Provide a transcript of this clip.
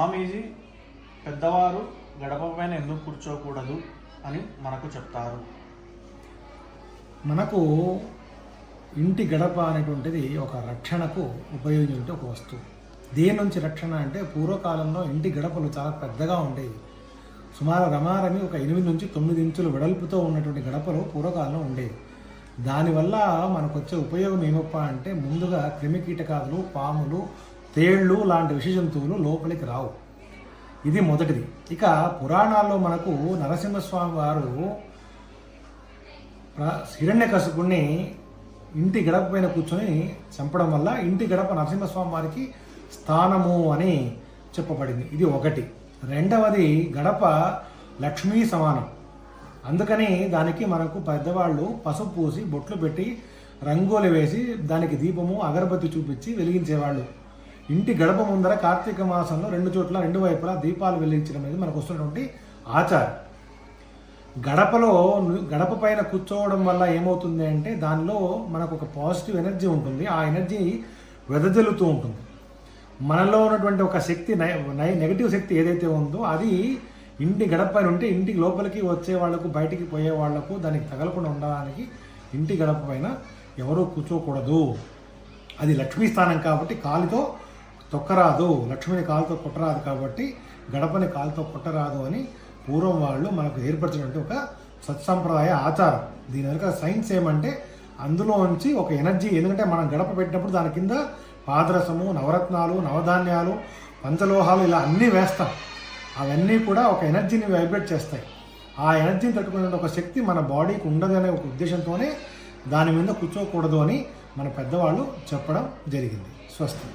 స్వామీజీ పెద్దవారు గడప పైన ఎందుకు కూర్చోకూడదు అని మనకు చెప్తారు. మనకు ఇంటి గడప అనేటువంటిది ఒక రక్షణకు ఉపయోగించే ఒక వస్తువు. దేని నుంచి రక్షణ అంటే పూర్వకాలంలో ఇంటి గడపలు చాలా పెద్దగా ఉండేవి. సుమారు రమారమి ఒక ఎనిమిది నుంచి తొమ్మిది ఇంచులు వెడల్పుతో ఉన్నటువంటి గడపలు పూర్వకాలంలో ఉండేవి. దానివల్ల మనకు వచ్చే ఉపయోగం ఏమప్ప అంటే ముందుగా క్రిమికీటకాలు పాములు తేళ్ళు లాంటి విష జంతువులు లోపలికి రావు. ఇది మొదటిది. ఇక పురాణాల్లో మనకు నరసింహస్వామి వారు హిరణ్యకశపుణ్ణి ఇంటి గడప పైన కూర్చొని చంపడం వల్ల ఇంటి గడప నరసింహస్వామి వారికి స్థానము అని చెప్పబడింది. ఇది ఒకటి. రెండవది గడప లక్ష్మీ సమానం. అందుకని దానికి మనకు పెద్దవాళ్ళు పసుపు పూసి బొట్లు పెట్టి రంగోలు వేసి దానికి దీపము అగరబత్తి చూపించి వెలిగించేవాళ్ళు. ఇంటి గడప ముందర కార్తీక మాసంలో రెండు చోట్ల రెండు వైపులా దీపాలు వెలిగించడం అనేది మనకు వస్తున్నటువంటి ఆచారం. గడపలో గడప పైన కూర్చోవడం వల్ల ఏమవుతుంది అంటే దానిలో మనకు ఒక పాజిటివ్ ఎనర్జీ ఉంటుంది. ఆ ఎనర్జీ వెదజల్లుతూ ఉంటుంది. మనలో ఉన్నటువంటి ఒక శక్తి నై నై- నెగటివ్ శక్తి ఏదైతే ఉందో అది ఇంటి గడప పైన ఉంటే ఇంటికి లోపలికి వచ్చే వాళ్ళకు బయటికి పోయే వాళ్ళకు దానికి తగలకుండా ఉండడానికి ఇంటి గడప పైన ఎవరూ కూర్చోకూడదు. అది లక్ష్మీ స్థానం కాబట్టి కాలితో తొక్కరాదు లక్ష్మిని కాలుతో కుట్టరాదు కాబట్టి గడపని కాలుతో కుట్టరాదు అని పూర్వం వాళ్ళు మనకు ఏర్పరిచినటువంటి ఒక సత్సంప్రదాయ ఆచారం. దీని వెనుక సైన్స్ ఏమంటే అందులోంచి ఒక ఎనర్జీ ఎందుకంటే మనం గడప పెట్టినప్పుడు దాని కింద పాదరసము నవరత్నాలు నవధాన్యాలు పంచలోహాలు ఇలా అన్నీ వేస్తాం. అవన్నీ కూడా ఒక ఎనర్జీని వైబ్రేట్ చేస్తాయి. ఆ ఎనర్జీని తట్టుకునే ఒక శక్తి మన బాడీకి ఉండదనే ఒక ఉద్దేశంతోనే దాని మీద కూర్చోకూడదు అని మన పెద్దవాళ్ళు చెప్పడం జరిగింది. స్వస్తి.